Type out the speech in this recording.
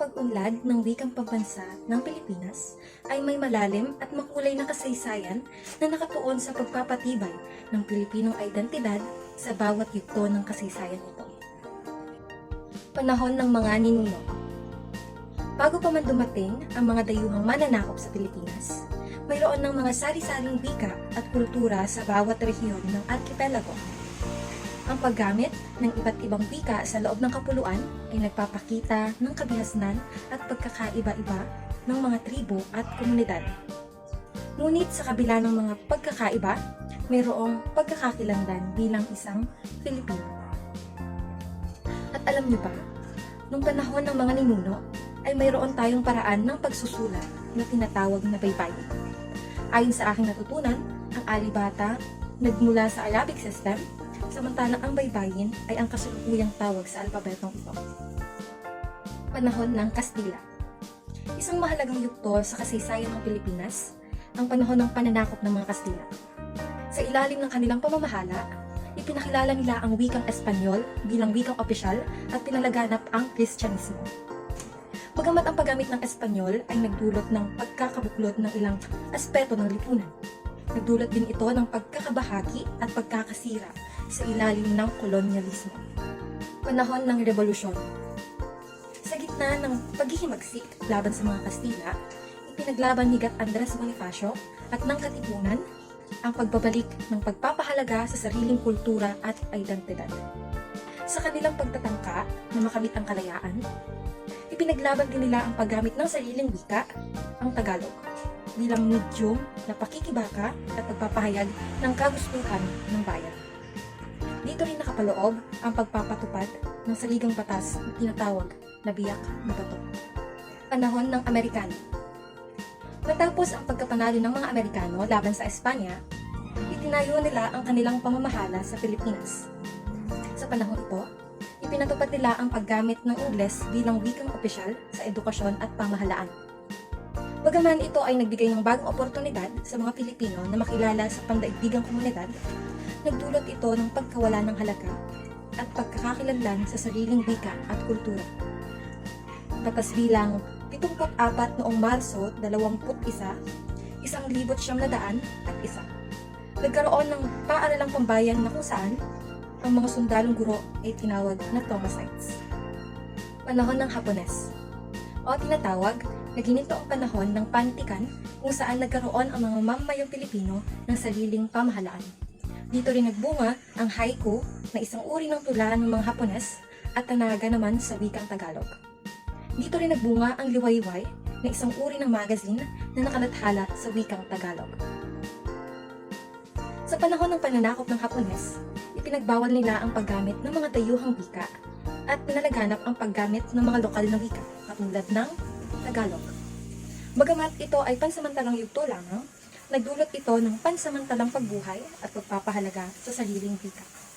pag-unlad ng wikang pambansa ng Pilipinas ay may malalim at makulay na kasaysayan na nakatuon sa pagpapatibay ng Pilipinong identidad sa bawat yugto ng kasaysayan ito. Panahon ng mga ninuno Bago pa man dumating ang mga dayuhang mananakop sa Pilipinas, mayroon ng mga sari-saring wika at kultura sa bawat rehiyon ng archipelago. Ang paggamit ng iba't ibang wika sa loob ng kapuluan ay nagpapakita ng kabihasnan at pagkakaiba-iba ng mga tribo at komunidad. Ngunit sa kabila ng mga pagkakaiba, mayroong pagkakakilanlan bilang isang Pilipino. At alam niyo ba, nung panahon ng mga ninuno, ay mayroon tayong paraan ng pagsusulat na tinatawag na baybayin. Ayon sa aking natutunan, ang alibata nagmula sa Arabic system, samantalang ang baybayin ay ang kasulukuyang tawag sa alpabetong ito. Panahon ng Kastila Isang mahalagang yugto sa kasaysayan ng Pilipinas, ang panahon ng pananakop ng mga Kastila. Sa ilalim ng kanilang pamamahala, ipinakilala nila ang wikang Espanyol bilang wikang opisyal at pinalaganap ang Kristyanismo. Bagamat ang paggamit ng Espanyol ay nagdulot ng pagkakabuklod ng ilang aspeto ng lipunan. Nagdulot din ito ng pagkakabahagi at pagkakasira sa ilalim ng kolonyalismo. Panahon ng Revolusyon Sa gitna ng paghihimagsik laban sa mga Kastila, ipinaglaban ni Gat Andres Bonifacio at ng Katipunan ang pagbabalik ng pagpapahalaga sa sariling kultura at identidad. Sa kanilang pagtatangka na makamit ang kalayaan, ipinaglaban din nila ang paggamit ng sariling wika, ang Tagalog, bilang medium na pakikibaka at pagpapahayag ng kagustuhan ng bayan. Dito rin nakapaloob ang pagpapatupad ng saligang batas na tinatawag na biyak na bato. Panahon ng Amerikano Matapos ang pagkapanalo ng mga Amerikano laban sa Espanya, itinayo nila ang kanilang pamamahala sa Pilipinas. Sa panahon ito, ipinatupad nila ang paggamit ng Ingles bilang wikang opisyal sa edukasyon at pamahalaan. Bagaman ito ay nagbigay ng bagong oportunidad sa mga Pilipino na makilala sa pandaigdigang komunidad, nagdulot ito ng pagkawala ng halaga at pagkakakilanlan sa sariling wika at kultura. Batas bilang 74 noong Marso 21, isang libot siyam na daan at isa. Nagkaroon ng paaralang pambayan na kung saan ang mga sundalong guro ay tinawag na Thomasites. Panahon ng Hapones o tinatawag na ginito ang panahon ng panitikan kung saan nagkaroon ang mga mamamayang Pilipino ng sariling pamahalaan. Dito rin nagbunga ang haiku na isang uri ng tula ng mga Hapones at tanaga naman sa wikang Tagalog. Dito rin nagbunga ang liwayway na isang uri ng magazine na nakalathala sa wikang Tagalog. Sa panahon ng pananakop ng Hapones, ipinagbawal nila ang paggamit ng mga dayuhang wika at pinalaganap ang paggamit ng mga lokal na wika katulad ng Tagalog. Bagamat ito ay pansamantalang yugto lamang, nagdulot ito ng pansamantalang pagbuhay at pagpapahalaga sa sariling wika.